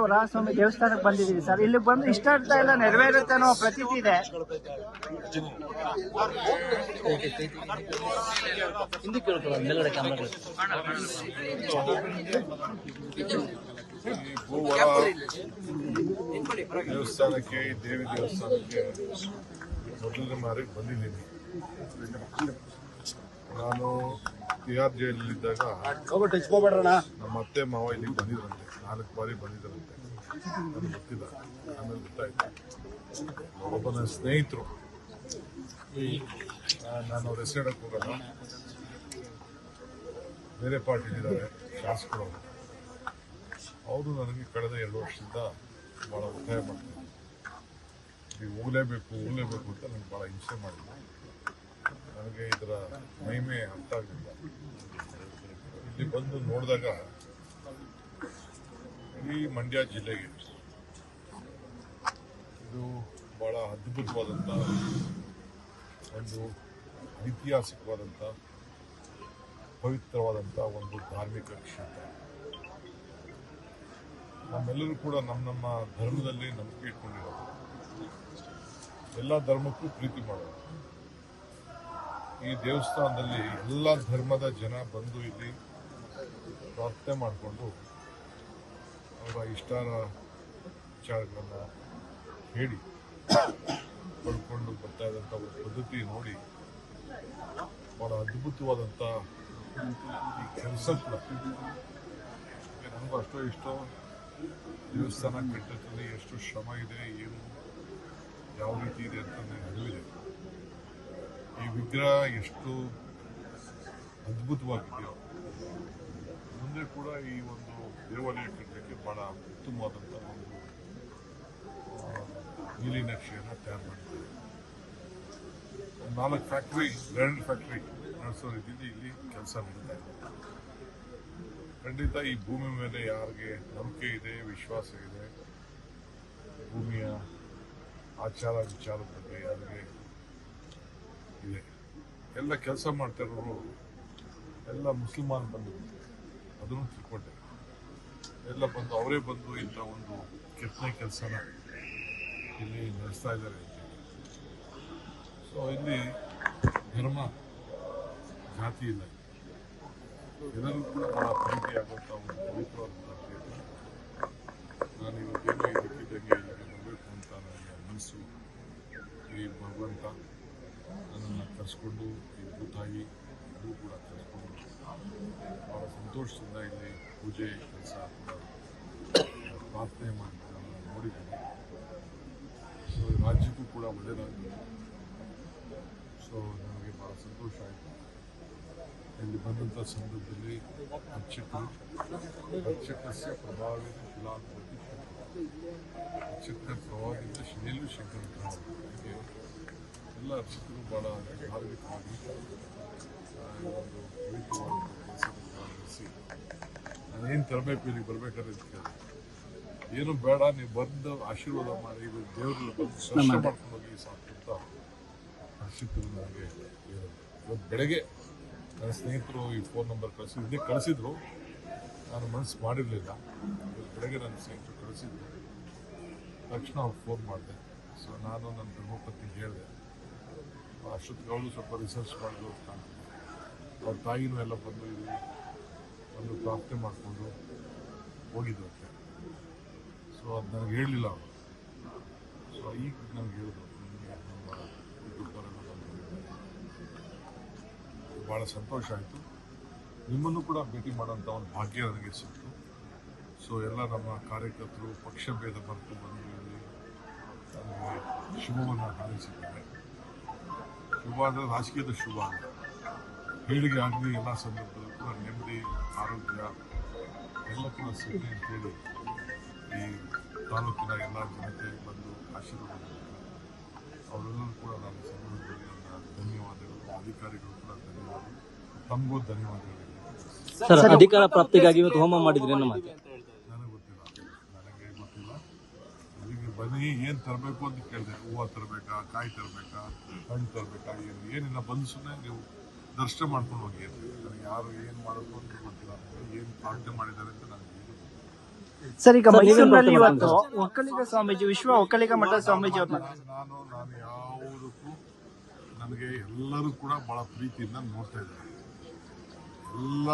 ಅದಕ್ಕೆ ಸ್ವಾಮಿ ದೇವಸ್ಥಾನಕ್ಕೆ ಬಂದಿದ್ದೀವಿ ಸರ್. ಇಲ್ಲಿ ಬಂದು ಇಷ್ಟ ಇಷ್ಟಾರ್ಥ ಇಲ್ಲ, ನೆರವೇರುತ್ತೆ ಅನ್ನೋ ಪ್ರತೀತಿ ಇದೆ. ದೇವಸ್ಥಾನಕ್ಕೆ, ದೇವಿ ದೇವಸ್ಥಾನಕ್ಕೆ ಮೊದಲನೇ ಮಾರಿಗೆ ಬಂದಿದ್ದೀನಿ. ನಾನು ತಿಹಾರ್ ಇದ್ದಾಗ ನಮ್ಮ ಅತ್ತೆ ಮಾವ ಇಲ್ಲಿಗೆ ಬಂದಿದ್ರಂತೆ. ನಾಲ್ಕು ಬಾರಿ ಬಂದಿದ್ರಂತೆ. ನನಗೆ ಗೊತ್ತಿಲ್ಲ. ಆಮೇಲೆ ಗೊತ್ತಾಯ್ತು. ಒಬ್ಬ ನನ್ನ ಸ್ನೇಹಿತರು. ನಾನು ಅವ್ರ ಹೋಗೋಣ ಹೋಗಲ್ಲ. ಬೇರೆ ಪಾರ್ಟಿಲಿದ್ದಾರೆ ಶಾಸಕರು ಅವರು. ಅವರು ನನಗೆ ಕಳೆದ ಎರಡು ವರ್ಷದಿಂದ ಭಾಳ ಒತ್ತಾಯ ಮಾಡ್ತಾರೆ ನೀವು ಹೋಗಲೇಬೇಕು ಹೋಗಲೇಬೇಕು ಅಂತ ನನಗೆ ಭಾಳ ಹಿಂಸೆ ಮಾಡಿದ್ರು. ನನಗೆ ಇದರ ಮಹಿಮೆ ಅರ್ಥ ಆಗಲಿಲ್ಲ ಇಲ್ಲಿ ಬಂದು ನೋಡಿದಾಗ ಇಡೀ ಮಂಡ್ಯ ಜಿಲ್ಲೆಗೆ ಇದು ಬಹಳ ಅದ್ಭುತವಾದಂಥ ಒಂದು ಐತಿಹಾಸಿಕವಾದಂಥ, ಪವಿತ್ರವಾದಂಥ ಒಂದು ಧಾರ್ಮಿಕ ಕ್ಷೇತ್ರ. ನಮ್ಮೆಲ್ಲರೂ ಕೂಡ ನಮ್ಮ ನಮ್ಮ ಧರ್ಮದಲ್ಲಿ ನಂಬಿಕೆ ಇಟ್ಕೊಂಡಿರೋದು. ಎಲ್ಲ ಧರ್ಮಕ್ಕೂ ಪ್ರೀತಿ ಮಾಡೋದು. ಈ ದೇವಸ್ಥಾನದಲ್ಲಿ ಎಲ್ಲ ಧರ್ಮದ ಜನ ಬಂದು ಇಲ್ಲಿ ಪ್ರಾರ್ಥನೆ ಮಾಡಿಕೊಂಡು ಅವರ ಇಷ್ಟಾರ ವಿಚಾರಗಳನ್ನು ಹೇಳಿ ಪಡ್ಕೊಂಡು ಬರ್ತಾ ಇದ್ದಂಥ ಒಂದು ಪದ್ಧತಿ ನೋಡಿ ಬಹಳ ಅದ್ಭುತವಾದಂಥ ಈ ಕೆಲಸ ಕೂಡ ನನಗೂ ಅಷ್ಟೋ ಇಷ್ಟೋ ದೇವಸ್ಥಾನ ಕಟ್ಟದಲ್ಲಿ ಎಷ್ಟು ಶ್ರಮ ಇದೆ, ಏನು ಯಾವ ರೀತಿ ಇದೆ ಅಂತ ನನಗೆ ಈ ವಿಗ್ರಹ ಎಷ್ಟು ಅದ್ಭುತವಾಗಿದೆಯೋ. ಮುಂದೆ ಕೂಡ ಈ ಒಂದು ದೇವಾಲಯ ಕಟ್ಟಲಿಕ್ಕೆ ಬಹಳ ಉತ್ತಮವಾದಂಥ ಒಂದು ನೀಲಿ ನಕ್ಷೆಯನ್ನು ತಯಾರು ಮಾಡಿದ್ದಾರೆ. ನಾಲ್ಕು ಫ್ಯಾಕ್ಟ್ರಿ, ಗ್ರ್ಯಾಂಡ್ ಫ್ಯಾಕ್ಟ್ರಿ ನಡೆಸೋ ರೀತಿಯಲ್ಲಿ ಇಲ್ಲಿ ಕೆಲಸ ನಡೀತಾ ಖಂಡಿತ ಈ ಭೂಮಿ ಮೇಲೆ ಯಾರಿಗೆ ನಂಬಿಕೆ ಇದೆ, ವಿಶ್ವಾಸ ಇದೆ, ಭೂಮಿಯ ಆಚಾರ ವಿಚಾರದ ಬಗ್ಗೆ ಯಾರಿಗೆ ಇದೆ. ಎಲ್ಲ ಕೆಲಸ ಮಾಡ್ತಿರೋರು ಎಲ್ಲ ಮುಸಲ್ಮಾನ್ ಬಂದು ಅದನ್ನು ತಿಳ್ಕೊಂಡೆ. ಎಲ್ಲ ಬಂದು, ಅವರೇ ಬಂದು ಇಂಥ ಒಂದು ಕೆತ್ತನೆ ಕೆಲಸನ ಇಲ್ಲಿ ನಡೆಸ್ತಾ ಇದ್ದಾರೆ ಸೊ ಇಲ್ಲಿ ಧರ್ಮ ಜಾತಿ ಇಲ್ಲ. ಎಲ್ಲರೂ ಕೂಡ ಬಹಳ ಪ್ರೀತಿಯಾಗುವಂಥ ಒಂದು ಪವಿತ್ರವಾದಂಥ ಕ್ಷೇತ್ರ ನಾನು ಇವತ್ತೇನೋ ಇದಕ್ಕಿದ್ದಂಗೆ ಇಲ್ಲಿಗೆ ಬರಬೇಕು ಅಂತ ನನಗೆ ಮನಸ್ಸು ಈ ಭಗವಂತ ನನ್ನನ್ನು ಕರೆಸ್ಕೊಂಡು ಈ ತಾಯಿ ಎಲ್ಲರೂ ಕೂಡ ಕರೆಸ್ಕೊಂಡು ಭಾಳ ಸಂತೋಷದಿಂದ ಇಲ್ಲಿ ಪೂಜೆ ಕೆಲಸ ಪ್ರಾರ್ಥನೆ ಮಾಡಿ ನಾನು ನೋಡಿದ್ದೀನಿ ಸೊ ರಾಜ್ಯಕ್ಕೂ ಕೂಡ ಒಳ್ಳೆಯದಾಗಿದೆ ಸೊ ನನಗೆ ಭಾಳ ಸಂತೋಷ ಆಯಿತು ಇಲ್ಲಿ ಬಂದಂಥ ಸಂದರ್ಭದಲ್ಲಿ ಅರ್ಚಕರು ಅರ್ಚಕಸ್ಯ ಪ್ರಭಾವಿತ ಶಿಲಾಂತರತಿ ಅರ್ಚಕರ ಪ್ರಭಾವದಿಂದ ಶಿಲೆಯಲ್ಲೂ ಶಂಕರ ಎಲ್ಲ ಅರ್ಚಕರು ಭಾಳ ಧಾರ್ಮಿಕವಾಗಿ ಒಂದು ನಡೆಸಿ ನಾನೇನು ತರಬೇಕು ಇಲ್ಲಿಗೆ ಬರ್ಬೇಕಾದ್ರೆ ಏನು ಬೇಡ ನೀವು ಬಂದು ಆಶೀರ್ವಾದ ಮಾಡಿ ಇದು ದೇವರಲ್ಲಿ ಬಂದು ದರ್ಶನ ಮಾಡ್ಕೊಂಡು ಹೋಗಿ ಸಾಕು ಅಂತ ಅರ್ಚಕರು ನನಗೆ. ಇವತ್ತು ಬೆಳಗ್ಗೆ ನನ್ನ ಸ್ನೇಹಿತರು ಈ ಫೋನ್ ನಂಬರ್ ಕಳಿಸಿ ಇದೇ ಕಳಿಸಿದ್ರು. ನಾನು ಮನಸ್ಸು ಮಾಡಿರಲಿಲ್ಲ. ಇವತ್ತು ಬೆಳಗ್ಗೆ ನನ್ನ ಸ್ನೇಹಿತರು ಕಳಿಸಿದ್ರು. ತಕ್ಷಣ ಅವ್ರು ಫೋನ್ ಮಾಡಿದೆ. ಸೊ ನಾನು ನನ್ನ ಧರ್ಮಪತ್ನಿಗೆ ಹೇಳಿದೆ. ಅಷ್ಟೊತ್ತಿಗೆ ಅವಳು ಸ್ವಲ್ಪ ರಿಸರ್ಚ್ ಮಾಡಿದ್ರು ಅವ್ರ ತಾಯಿನೂ ಎಲ್ಲ ಬಂದು ಇಲ್ಲಿ ಒಂದು ಪ್ರಾರ್ಥನೆ ಮಾಡಿಕೊಂಡು ಹೋಗಿದ್ದು ಅಂತ ಸೊ ಅದು ನನಗೆ ಹೇಳಲಿಲ್ಲ ಅವರು. ಸೊ ಈಗ ನನಗೆ ಹೇಳಿದ್ರು ನಿಮಗೆ ನಮ್ಮ ಬಂದು ಭಾಳ ಸಂತೋಷ ಆಯಿತು. ನಿಮ್ಮನ್ನು ಕೂಡ ಭೇಟಿ ಮಾಡೋಂಥ ಒಂದು ಭಾಗ್ಯ ನನಗೆ ಸಿಕ್ತು. ಸೊ ಎಲ್ಲ ನಮ್ಮ ಕಾರ್ಯಕರ್ತರು ಪಕ್ಷ ಭೇದ ಮರೆತು ಬಂದು ನನಗೆ ಶುಭವನ್ನು ಹಾರೈಸಿದ್ದಾರೆ. ಶುಭ ಅಂದರೆ ರಾಜಕೀಯದ ಶುಭ. ಅಂತ ಹೇಳಿಕೆ ಆಗಲಿ, ಎಲ್ಲ ಸಂದರ್ಭದಲ್ಲೂ ಕೂಡ ನೆಮ್ಮದಿ, ಆರೋಗ್ಯ, ಎಲ್ಲ ಕೂಡ ಸಿಗಲಿ ಅಂತೇಳಿ ಈ ತಾಲೂಕಿನ ಎಲ್ಲ ಜನತೆ ಬಂದು ಆಶೀರ್ವಾದ. ಅವರೆಲ್ಲರೂ ಕೂಡ ನಾನು ಸಂದರ್ಭದಲ್ಲಿ ನನ್ನ ಧನ್ಯವಾದಗಳು, ಅಧಿಕಾರಿಗಳು ಕೂಡ ಧನ್ಯವಾದ ತಮಗೂ ಧನ್ಯವಾದಗಳು. ಸರ್, ಅಧಿಕಾರ ಪ್ರಾಪ್ತಿಗಾಗಿ ಇವತ್ತು ಹೋಮ ಮಾಡಿದ್ರೆ ಅನ್ನೋ ಮಾತು ನನಗೆ ಗೊತ್ತಿಲ್ಲ ನನಗೆ ಗೊತ್ತಿಲ್ಲ ಅಲ್ಲಿಗೆ ಬನ್ನಿ ಏನು ತರಬೇಕು ಅಂತ ಕೇಳಿದೆ. ಹೂವು ತರಬೇಕಾ ಕಾಯಿ ತರಬೇಕಾ ಹಣ್ಣು ತರಬೇಕಾ ಏನು ಏನಿಲ್ಲ ಬಂದು ಸುಮ್ಮನೆ ನೀವು ದರ್ಶನ ಮಾಡ್ಕೊಂಡು ಹೋಗಿ ಅಂತ ನನಗೆ ಯಾರು ಏನು ಮಾಡಬೇಕು ಅಂತ ಗೊತ್ತಿಲ್ಲ. ಏನು ಪ್ರಾರ್ಥನೆ ಮಾಡಿದ್ದಾರೆ ಅಂತ ನನಗೆ ಸರ್ ಈಗ ಮೈಸೂರಿನಲ್ಲಿ ಇವತ್ತು ಒಕ್ಕಲಿಗ ಸ್ವಾಮೀಜಿ ವಿಶ್ವ ಒಕ್ಕಲಿಗ ಮಠ ಸ್ವಾಮೀಜಿ ನಾನು ನಾನು ಯಾವುದಕ್ಕೂ ನನಗೆ ಎಲ್ಲರೂ ಕೂಡ ಬಹಳ ಪ್ರೀತಿಯಿಂದ ನೋಡ್ತಾ ಇದ್ದಾರೆ. ಎಲ್ಲ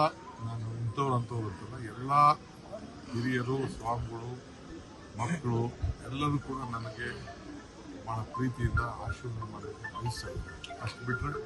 ನಾನು ಇಂಥವ್ರು ಅಂತವ್ರು ಅಂತಲ್ಲ ಎಲ್ಲ ಹಿರಿಯರು ಸ್ವಾಮಿಗಳು ಮಕ್ಕಳು ಎಲ್ಲರೂ ಕೂಡ ನನಗೆ ಬಹಳ ಪ್ರೀತಿಯಿಂದ ಆಶೀರ್ವಾದ ಮಾಡೋದು ಬಯಸ್ತಾ ಇದ್ದಾರೆ. ಅಷ್ಟು ಬಿಟ್ಟರೆ